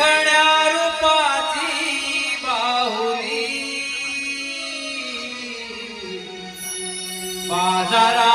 देखण्या रूपाची बाहुली. बाजारा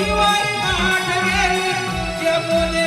પરિવાર ના ઠગે કે મોને